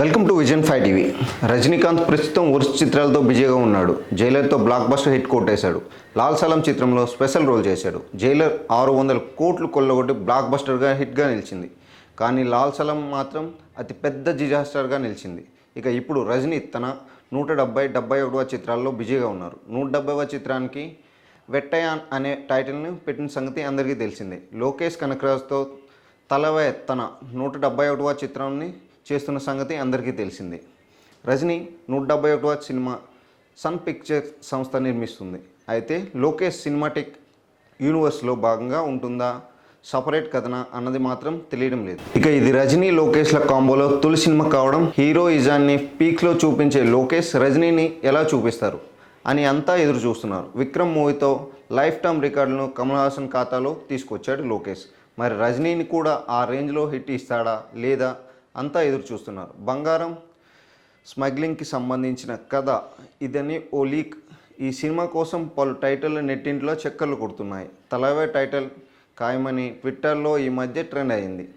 Welcome to vision five TV. Rajinikanth ప్రస్తుతం వరుస చిత్రాలతో బిజీగా ఉన్నాడు. జైలర్తో బ్లాక్ బస్టర్ హిట్ కొట్టేశాడు. లాల్ సలం చిత్రంలో స్పెషల్ రోల్ చేశాడు. జైలర్ ఆరు వందల కోట్లు కొల్లగొట్టి బ్లాక్ బస్టర్గా హిట్గా నిలిచింది. కానీ లాల్ సలం మాత్రం అతి పెద్ద డిజాస్టర్గా నిలిచింది. ఇక ఇప్పుడు రజనీ తన నూట డెబ్బై డెబ్బై ఒకటవ చిత్రాల్లో బిజీగా ఉన్నారు. నూట డెబ్బైవ చిత్రానికి వెట్టయాన్ అనే టైటిల్ని పెట్టిన సంగతి అందరికీ తెలిసిందే. లోకేష్ కనకరాజ్తో తలవే తన నూట డెబ్బై ఒకటవ చిత్రాన్ని చేస్తున్న సంగతి అందరికీ తెలిసిందే. రజనీ నూట డెబ్బై ఒకటవ సినిమా సన్ పిక్చర్స్ సంస్థ నిర్మిస్తుంది. అయితే లోకేష్ సినిమాటిక్ యూనివర్స్లో భాగంగా ఉంటుందా? సపరేట్ కథన? అన్నది మాత్రం తెలియడం లేదు. ఇక ఇది రజనీ లోకేష్ల కాంబోలో తొలి సినిమా కావడం హీరోయిజాన్ని పీక్లో చూపించే లోకేష్ రజనీని ఎలా చూపిస్తారు? అని అంతా ఎదురు చూస్తున్నారు. విక్రమ్ మూవీతో లైఫ్ టైమ్ రికార్డులను కమల్ హాసన్ ఖాతాలో తీసుకొచ్చాడు లోకేష్. మరి రజనీని కూడా ఆ రేంజ్లో హిట్ ఇస్తాడా లేదా? అంతా ఎదురు చూస్తున్నారు. బంగారం స్మగ్లింగ్కి సంబంధించిన కథ ఇదని ఓ లీక్. ఈ సినిమా కోసం పలు టైటిల్ నెట్టింట్లో చక్కర్లు కొడుతున్నాయి. తలవే టైటిల్ ఖాయమని ట్విట్టర్లో ఈ మధ్య ట్రెండ్ అయింది.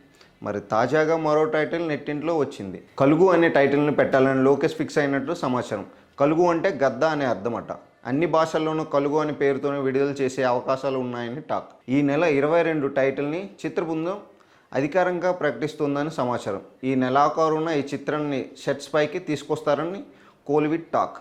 మరి తాజాగా మరో టైటిల్ నెట్టింట్లో వచ్చింది. కలుగు అనే టైటిల్ని పెట్టాలని లోకేష్ ఫిక్స్ అయినట్లు సమాచారం. కలుగు అంటే గద్ద అనే అర్థమట. అన్ని భాషల్లోనూ కలుగు అనే పేరుతోనే విడుదల చేసే అవకాశాలు ఉన్నాయని టాక్. ఈ నెల ఇరవై రెండు టైటిల్ని చిత్రబృందం అధికారంగా ప్రకటిస్తుందని సమాచారం. ఈ నెలాఖరున ఈ చిత్రాన్ని సెట్స్ పైకి తీసుకొస్తారని కోల్విట్ టాక్.